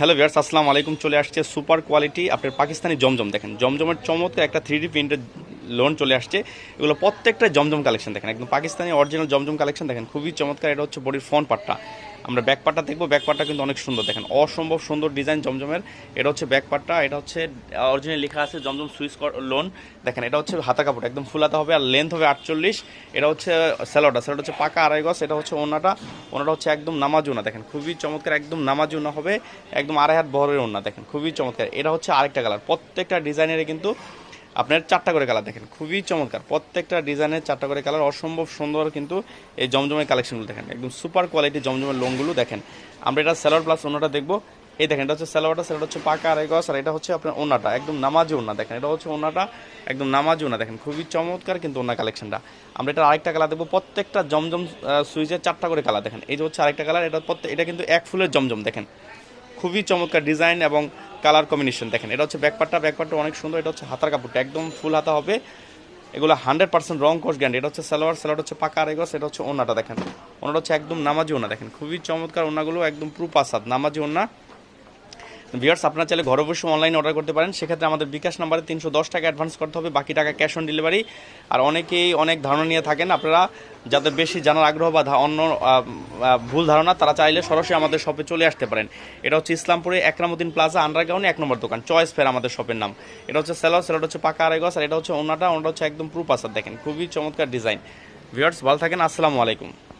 Hello viewers আসসালামু আলাইকুম। চলে আসছে সুপার কোয়ালিটি। আপনার পাকিস্তানি জমজম দেখেন। জমজমের চমৎকার একটা থ্রি ডি প্রিন্টের লোন চলে আসছে। এগুলো প্রত্যেকটা জমজম কালেকশন দেখেন। একদম পাকিস্তানি অরিজিনাল জমজম কালেকশন দেখেন। খুবই চমৎকার। এটা হচ্ছে বডির ফোন পার্টটা আমরা ব্যাক পার্টটা দেখব। ব্যাক পার্টটা কিন্তু অনেক সুন্দর। দেখেন, অসম্ভব সুন্দর ডিজাইন জমজমের। এটা হচ্ছে ব্যাক পার্টটা এটা হচ্ছে অরিজিনাল লেখা আছে জমজম সুইস লোন দেখেন, এটা হচ্ছে হাতা কাপড়, একদম ফুল হাতা হবে আর লেন্থ হবে আটচল্লিশ। এটা হচ্ছে স্যালোটা স্যালোটা হচ্ছে পাকা আড়াই গজ, এটা হচ্ছে ওনাটা ওনাটা হচ্ছে একদম নামাজ ওনা দেখেন, খুবই চমৎকার, একদম নামাজ ওনা হবে, একদম আড়াই হাত বহরের ওনা দেখেন, খুবই চমৎকার। এটা হচ্ছে আরেকটা কালার প্রত্যেকটা ডিজাইনের কিন্তু আপনার চারটা করে কালার দেখেন, খুবই চমৎকার। প্রত্যেকটা ডিজাইনের চারটা করে কালার, অসম্ভব সুন্দর কিন্তু এই জমজমের কালেকশনগুলো দেখেন। একদম সুপার কোয়ালিটি জমজমের লোনগুলো দেখেন। আমরা এটা স্যালোয়ার প্লাস ওনাটা দেখব। এই দেখেন, এটা হচ্ছে স্যালোয়ারটা স্যালোয়ার হচ্ছে পাকা আড়াই গজ, আর এটা হচ্ছে আপনার ওনাটা একদম নামাজি ওনা দেখেন। এটা হচ্ছে ওনাটা একদম নামাজি ওনা দেখেন। খুবই চমৎকার কিন্তু ওনা কালেকশনটা। আমরা এটা আরেকটা কালার দেখব। প্রত্যেকটা জমজম সুইচের চারটা করে কালার দেখেন। এই যে হচ্ছে আরেকটা কালার, এটা প্রত্যেক, এটা কিন্তু এক ফুলের জমজম দেখেন। খুবই চমৎকার ডিজাইন এবং কালার কম্বিনেশন দেখেন, এটা হচ্ছে ব্যাকপারটা ব্যাকপারটা অনেক সুন্দর, এটা হচ্ছে হাতার কাপড়টা একদম ফুল হাতা হবে। এগুলো হান্ড্রেড পার্সেন্ট রং কোর্স গ্যান্ড এটা হচ্ছে সালোয়ার সালোয়ার হচ্ছে পাকা আরেগস এটা হচ্ছে ওনাটা দেখেন। ওনাটা হচ্ছে একদম নামাজি ওনা দেখেন, খুবই চমৎকার ওনাগুলো একদম পুরো পাসাদ, নামাজি ওনা ভিউয়ার্স আপনারা চাইলে ঘরে বসে অনলাইনে অর্ডার করতে পারেন। সেক্ষেত্রে আমাদের বিকাশ নাম্বারে তিনশো দশ টাকা অ্যাডভান্স করতে হবে, বাকি টাকা ক্যাশ অন ডেলিভারি আর অনেকেই অনেক ধারণা নিয়ে থাকেন, আপনারা যাদের বেশি জানার আগ্রহ বা অন্য ভুল ধারণা, তারা চাইলে সরাসরি আমাদের শপে চলে আসতে পারেন। এটা হচ্ছে ইসলামপুরে একরামুদ্দিন প্লাজা আন্ডারগ্রাউন্ডে এক নম্বর দোকান চয়েস ফের আমাদের শপের নাম। এটা হচ্ছে সেলর সেলর হচ্ছে পাকা আড়াইগস আর এটা হচ্ছে ওনাটা ওনাটা হচ্ছে একদম প্রুপ আসার দেখেন। খুবই চমৎকার ডিজাইন ভিউয়ার্স ভালো থাকেন, আসসালামু আলাইকুম।